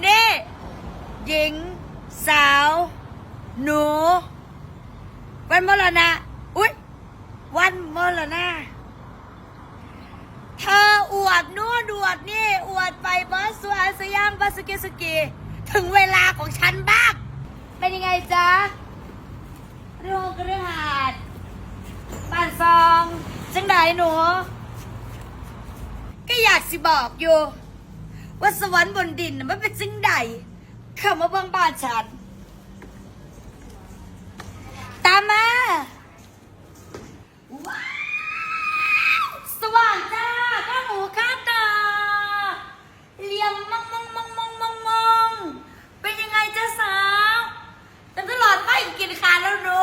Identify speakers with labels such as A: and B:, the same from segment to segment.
A: เน่หญิง สาว หนู วันมรณะ อุ๊ย วันมรณะ เธออวดนู่นอวดนี่ อวดไปบอสสวาสยามบาสกิสกี ถึงเวลาของฉันบ้าง เป็นยังไงจ๊ะโรงกระหาดบ้านซอง จังไดหนู ก็อยากสิบอกอยู่ ว่าสวรรค์บนดินน่ะมันเป็นสิ่งใดเข้ามาเบิ่งบ้านฉัน ตามมาว้าวสว่างจ้าข้าหมูข้าตาเหลี่ยมมองมองมองมองมองมองเป็นยังไงจ้าสาวแต่ตลอดไปกินขาดแล้วหนู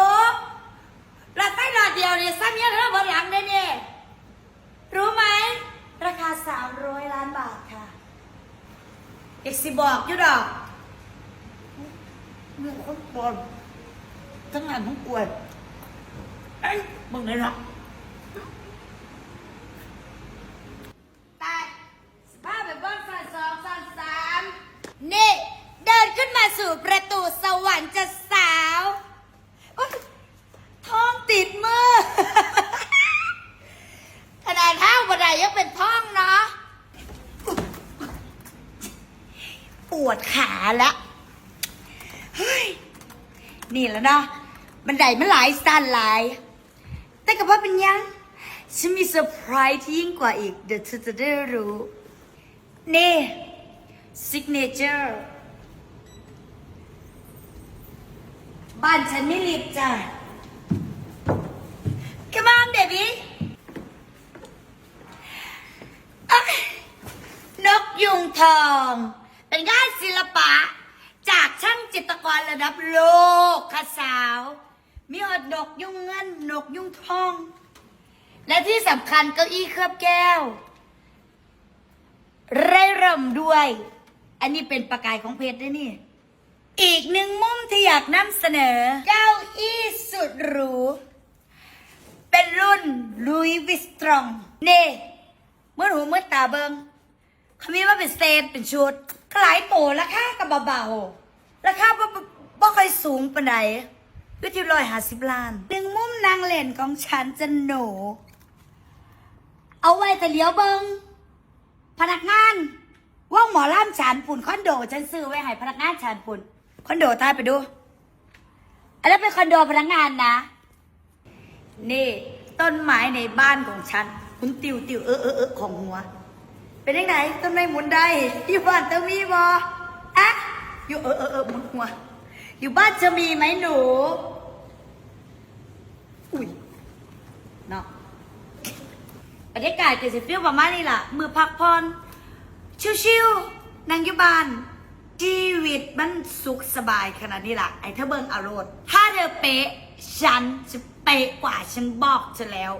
A: หลอดไปหลอดเดียวเนี่ยซ้ำเยอะแล้วบนหลังเนี่ยเนี่ยรู้ไหม ราคา 300 ล้านบาทค่ะ เอกสิบอกอยู่ดอกมึงคนปอนทั้งงานทั้งกวนไอ้ยมึงเลยนะแต่สภาพแบบว่าสันสองสันสามนี่ เดินขึ้นมาสู่ประตูสวรรค์จะสาวอุ๊ยท้องติดมือ ขนาดเท้าบันไดยังเป็นท้องเนาะป วดขาแล้วเฮ้ยนี่แล้วเนาะบันไดมันหลายสั้นหลาย แต่กับว่าเป็นยังฉันมีเซอร์ไพรส์ที่ยิ่งกว่าอีก เดี๋ยวเธอจะได้รู้ นี่ซิกเนเจอร์บ้านฉันไม่รีบจ้ะ Come on baby นกยุงทอง เป็นงานศิลปะ จากช่างจิตรกรระดับโลกค่ะสาว มีหอดนกยุงเงินนกยุงทอง และที่สำคัญเก้าอี้เคลือบแก้วเร่ร่ำด้วย อันนี้เป็นประกายของเพชรด้วยนี่ อีกหนึ่งมุมที่อยากนำเสนอ เก้าอี้สุดหรู เป็นรุ่นลุยวิสตรอง เน่เมื่อหูเมื่อตาเบิงเขามีว่าเป็นเซตเป็นชุด ก็หลายโตราคากับเบาๆราคาบ่บ่บ่ค่อยสูงปานใดอยู่ที่ร้อยห้าสิบล้านหนึ่งมุมนางเล่นของฉันจะหนูเอาไว้แต่เลี้ยวเบิงพนักงานว่างหมอล่ามฉานปุ่นคอนโดฉันซื้อไว้ให้พนักงานฉานปุ่นคอนโดตายไปดู อันนั้นเป็นคอนโดพนักงานนะ นี่ ต้นไม้ในบ้านของฉันหมุนติวติวเออเออเออของหัว เป็นยังไงต้นไม้หมุนได้อยู่บ้านเธอมีบออะอยู่เออเออเออหมุนหัว อยู่บ้านจะมีไหมหนู อุ้ยเนาะบรรยากาศจะสิฟิลประมาณนี้ล่ะ มือพักผ่อนชิวๆนั่งอยู่บ้านชีวิตมันสุขสบายขนาดนี้ล่ะ ไอ้เธอเบิ่งอาโรดถ้าเธอเป๊ะ ฉันจะเป๊ะกว่าฉันบอกเธอแล้ว